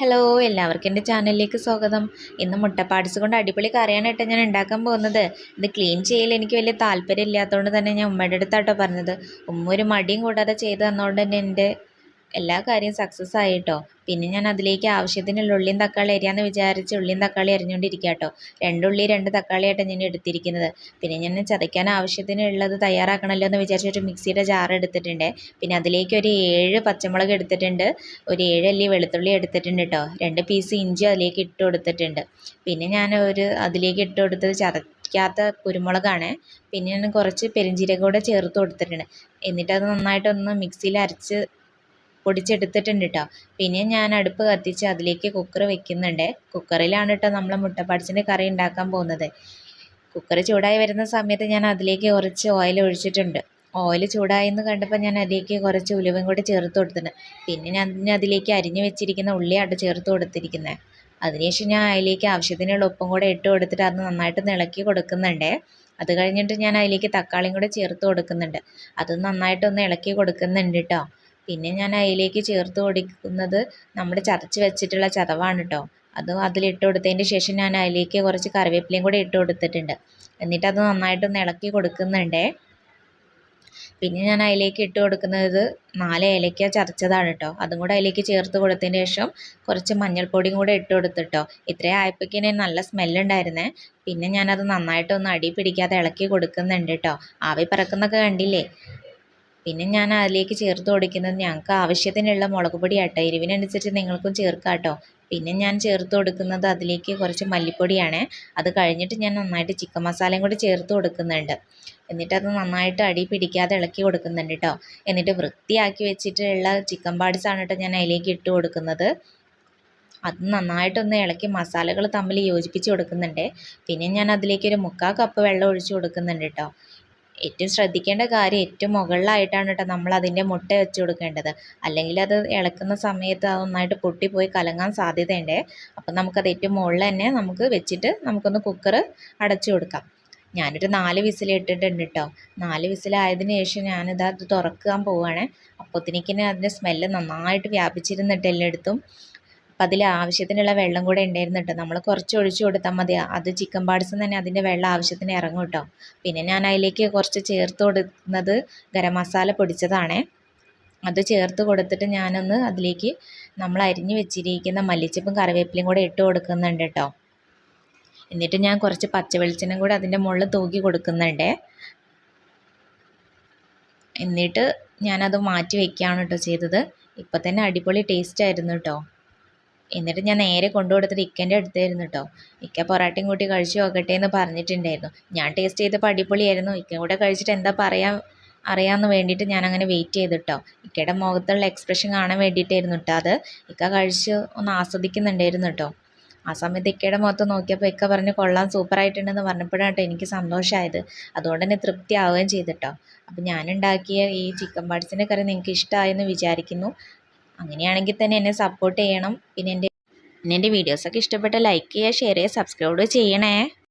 Hello എല്ലാവർക്കും എന്റെ ചാനലിലേക്ക് സ്വാഗതം. ഇന്ന് മുട്ടപ്പാട്സ് കൊണ്ട് അടിപൊളി കറിയാണ് കേട്ടോ ഞാൻ ഉണ്ടാക്കാൻ പോകുന്നത്. ഇത് ക്ലീൻ ചെയ്യൽ എനിക്ക് വലിയ താല്പര്യം ഇല്ലാത്തതുകൊണ്ട് തന്നെ ഞാൻ ഉമ്മയുടെ അടുത്താട്ടോ പറഞ്ഞത്. ഉമ്മ ഒരു മടിയും കൂടാതെ ചെയ്ത് തന്നതുകൊണ്ട് തന്നെ എന്റെ എല്ലാ കാര്യവും സക്സസ് ആയിട്ടോ. പിന്നെ ഞാൻ അതിലേക്ക് ആവശ്യത്തിനുള്ള ഉള്ളിയും തക്കാളി അരിയാന്ന് വിചാരിച്ച് ഉള്ളിയും തക്കാളി അരിഞ്ഞുകൊണ്ടിരിക്കുക കേട്ടോ രണ്ട് ഉള്ളി രണ്ട് തക്കാളിയായിട്ടാണ് ഞാൻ എടുത്തിരിക്കുന്നത്. പിന്നെ ഞാൻ ചതയ്ക്കാൻ ആവശ്യത്തിനുള്ളത് തയ്യാറാക്കണമല്ലോ എന്ന് വിചാരിച്ചിട്ട് മിക്സിയുടെ ജാർ എടുത്തിട്ടുണ്ട്. പിന്നെ അതിലേക്ക് ഒരു ഏഴ് പച്ചമുളക് എടുത്തിട്ടുണ്ട്. ഒരു ഏഴ് അല്ലി വെളുത്തുള്ളി എടുത്തിട്ടുണ്ട് കേട്ടോ രണ്ട് പീസ് ഇഞ്ചി അതിലേക്ക് ഇട്ട് കൊടുത്തിട്ടുണ്ട്. പിന്നെ ഞാൻ ഒരു അതിലേക്ക് ഇട്ട് കൊടുത്തത് ചതയ്ക്കാത്ത കുരുമുളകാണ്. പിന്നെ ഞാൻ കുറച്ച് പെരിഞ്ജീരകം കൂടെ ചേർത്ത് കൊടുത്തിട്ടുണ്ട്. എന്നിട്ടത് നന്നായിട്ടൊന്ന് മിക്സിയിൽ അരച്ച് പൊടിച്ചെടുത്തിട്ടുണ്ട് കേട്ടോ പിന്നെ ഞാൻ അടുപ്പ് കത്തിച്ച് അതിലേക്ക് കുക്കർ വെക്കുന്നുണ്ട്. കുക്കറിലാണ് കേട്ടോ നമ്മൾ മുട്ടപ്പാടിച്ചിന്റെ കറി ഉണ്ടാക്കാൻ പോകുന്നത്. കുക്കർ ചൂടായി വരുന്ന സമയത്ത് ഞാൻ അതിലേക്ക് കുറച്ച് ഓയിൽ ഒഴിച്ചിട്ടുണ്ട്. ഓയിൽ ചൂടായെന്ന് കണ്ടപ്പോൾ ഞാൻ അതിലേക്ക് കുറച്ച് ഉലുവയും കൂടി ചേർത്ത് കൊടുത്തിട്ടുണ്ട്. പിന്നെ ഞാൻ അതിലേക്ക് അരിഞ്ഞു വെച്ചിരിക്കുന്ന ഉള്ളിയാണ് ചേർത്ത് കൊടുത്തിരിക്കുന്നത് അതിനുശേഷം ഞാൻ അതിലേക്ക് ആവശ്യത്തിനുള്ള ഉപ്പും കൂടെ ഇട്ട് കൊടുത്തിട്ട് അത് നന്നായിട്ട് ഇളക്കി കൊടുക്കുന്നുണ്ട്. അത് കഴിഞ്ഞിട്ട് ഞാൻ അതിലേക്ക് തക്കാളിയും കൂടെ ചേർത്ത് കൊടുക്കുന്നുണ്ട്. അത് നന്നായിട്ടൊന്ന് ഇളക്കി കൊടുക്കുന്നുണ്ട് കേട്ടോ പിന്നെ ഞാൻ അതിലേക്ക് ചേർത്ത് കൊടുക്കുന്നത് നമ്മുടെ ചതച്ച് വെച്ചിട്ടുള്ള ചതവാണ് കേട്ടോ അതും അതിലിട്ട് കൊടുത്തതിന്റെ ശേഷം ഞാൻ അതിലേക്ക് കുറച്ച് കറിവേപ്പിലയും കൂടെ ഇട്ട് കൊടുത്തിട്ടുണ്ട്. എന്നിട്ട് അത് നന്നായിട്ടൊന്ന് ഇളക്കി കൊടുക്കുന്നുണ്ട്. പിന്നെ ഞാൻ അതിലേക്ക് ഇട്ട് കൊടുക്കുന്നത് നാല് ഏലയ്ക്ക ചതച്ചതാണ് കേട്ടോ അതും കൂടെ അതിലേക്ക് ചേർത്ത് കൊടുത്തതിന് ശേഷം കുറച്ച് മഞ്ഞൾപ്പൊടിയും കൂടെ ഇട്ട് കൊടുത്തിട്ടോ ഇത്രയും ആയപ്പോഴേക്കിന് നല്ല സ്മെല്ലുണ്ടായിരുന്നേ പിന്നെ ഞാനത് നന്നായിട്ടൊന്ന് അടി പിടിക്കാതെ ഇളക്കി കൊടുക്കുന്നുണ്ട് കേട്ടോ ആവി പറക്കുന്നൊക്കെ കണ്ടില്ലേ? പിന്നെ ഞാൻ അതിലേക്ക് ചേർത്ത് കൊടുക്കുന്നത് ഞങ്ങൾക്ക് ആവശ്യത്തിനുള്ള മുളക് പൊടി ആട്ടോ. എരിവിനനുസരിച്ച് നിങ്ങൾക്കും ചേർക്കാം കേട്ടോ പിന്നെ ഞാൻ ചേർത്ത് കൊടുക്കുന്നത് അതിലേക്ക് കുറച്ച് മല്ലിപ്പൊടിയാണ്. അത് കഴിഞ്ഞിട്ട് ഞാൻ നന്നായിട്ട് ചിക്കൻ മസാലയും കൂടി ചേർത്ത് കൊടുക്കുന്നുണ്ട്. എന്നിട്ട് അത് നന്നായിട്ട് അടി പിടിക്കാതെ ഇളക്കി കൊടുക്കുന്നുണ്ട് കേട്ടോ എന്നിട്ട് വൃത്തിയാക്കി വെച്ചിട്ടുള്ള ചിക്കൻ പാഡ്സാണ് കേട്ടോ ഞാൻ അതിലേക്ക് ഇട്ട് കൊടുക്കുന്നത്. അത് നന്നായിട്ടൊന്ന് ഇളക്കി മസാലകൾ തമ്മിൽ യോജിപ്പിച്ച് കൊടുക്കുന്നുണ്ട്. പിന്നെ ഞാൻ അതിലേക്ക് ഒരു മുക്കാൽ കപ്പ് വെള്ളം ഒഴിച്ച് കൊടുക്കുന്നുണ്ട് കേട്ടോ ഏറ്റവും ശ്രദ്ധിക്കേണ്ട കാര്യം ഏറ്റവും മുകളിലായിട്ടാണ് കേട്ടോ നമ്മൾ അതിന്റെ മുട്ട വെച്ച് കൊടുക്കേണ്ടത്. അല്ലെങ്കിൽ അത് ഇളക്കുന്ന സമയത്ത് അത് നന്നായിട്ട് പൊട്ടിപ്പോയി കലങ്ങാൻ സാധ്യതയുണ്ട്. അപ്പം നമുക്കത് ഏറ്റവും മുകളിൽ തന്നെ നമുക്ക് വെച്ചിട്ട് നമുക്കൊന്ന് കുക്കർ അടച്ചു കൊടുക്കാം. ഞാനൊരു നാല് വിസിലിട്ടിട്ടുണ്ട് കേട്ടോ നാല് വിസിലായതിനു ശേഷം ഞാനിത് അത് തുറക്കാൻ പോവുകയാണ് അപ്പോഴത്തേക്കിന് അതിന്റെ സ്മെല്ല് നന്നായിട്ട് വ്യാപിച്ചിരുന്നിട്ട് എല്ലായിടത്തും അപ്പം അതിൽ ആവശ്യത്തിനുള്ള വെള്ളം കൂടെ ഉണ്ടായിരുന്നു കേട്ടോ നമ്മൾ കുറച്ച് ഒഴിച്ചു കൊടുത്താൽ മതി. അത് ചിക്കൻ പാട്സ് തന്നെ അതിന്റെ വെള്ളം ആവശ്യത്തിന് ഇറങ്ങും കേട്ടോ പിന്നെ ഞാൻ അതിലേക്ക് കുറച്ച് ചേർത്ത് കൊടുക്കുന്നത് ഗരം മസാല പൊടിച്ചതാണ്. അത് ചേർത്ത് കൊടുത്തിട്ട് ഞാനൊന്ന് അതിലേക്ക് നമ്മൾ അരിഞ്ഞു വെച്ചിരിക്കുന്ന മല്ലിച്ചപ്പും കറിവേപ്പിലയും കൂടെ ഇട്ട് കൊടുക്കുന്നുണ്ട് കേട്ടോ എന്നിട്ട് ഞാൻ കുറച്ച് പച്ച വെളിച്ചെണ്ണ കൂടെ അതിന്റെ മുകളിൽ തൂക്കി കൊടുക്കുന്നുണ്ട്. എന്നിട്ട് ഞാനത് മാറ്റി വയ്ക്കുകയാണ് കേട്ടോ ചെയ്തത്. ഇപ്പം തന്നെ അടിപൊളി ടേസ്റ്റ് ആയിരുന്നു കേട്ടോ എന്നിട്ട് ഞാൻ നേരെ കൊണ്ടു കൊടുത്തിട്ട് ഇക്കന്റെ അടുത്തായിരുന്നു കേട്ടോ ഇക്ക പൊറാട്ടയും കൂട്ടി കഴിച്ചു നോക്കട്ടെ എന്ന് പറഞ്ഞിട്ടുണ്ടായിരുന്നു. ഞാൻ ടേസ്റ്റ് ചെയ്തപ്പോൾ അടിപൊളിയായിരുന്നു. ഇക്ക കൂടെ കഴിച്ചിട്ട് എന്താ പറയാ അറിയാമെന്ന് വേണ്ടിയിട്ട് ഞാൻ അങ്ങനെ വെയിറ്റ് ചെയ്തു കേട്ടോ ഇക്കയുടെ മുഖത്തുള്ള എക്സ്പ്രഷൻ കാണാൻ വേണ്ടിയിട്ടായിരുന്നു കേട്ടോ അത്. ഇക്ക കഴിച്ച് ഒന്ന് ആസ്വദിക്കുന്നുണ്ടായിരുന്നു കേട്ടോ ആ സമയത്ത് ഇക്കയുടെ മുഖത്ത് നോക്കിയപ്പോൾ ഇക്ക പറഞ്ഞ് കൊള്ളാൻ സൂപ്പറായിട്ടുണ്ടെന്ന് പറഞ്ഞപ്പോഴാണ് എനിക്ക് സന്തോഷമായത് അതുകൊണ്ട് തന്നെ തൃപ്തി ആവുകയും ചെയ്തിട്ടോ അപ്പോൾ ഞാനുണ്ടാക്കിയ ഈ ചിക്കൻ പാട്സിന്റെ കറി നിങ്ങൾക്ക് ഇഷ്ടമായെന്ന് വിചാരിക്കുന്നു. അങ്ങനെയാണെങ്കിൽ തന്നെ എന്നെ സപ്പോർട്ട് ചെയ്യണം. പിന്നെ എന്റെ പിന്നെ എന്റെ വീഡിയോസൊക്കെ ഇഷ്ടപ്പെട്ട ലൈക്ക് ചെയ്യുക ഷെയർ ചെയ്യുക സബ്സ്ക്രൈബ് ചെയ്യണേ.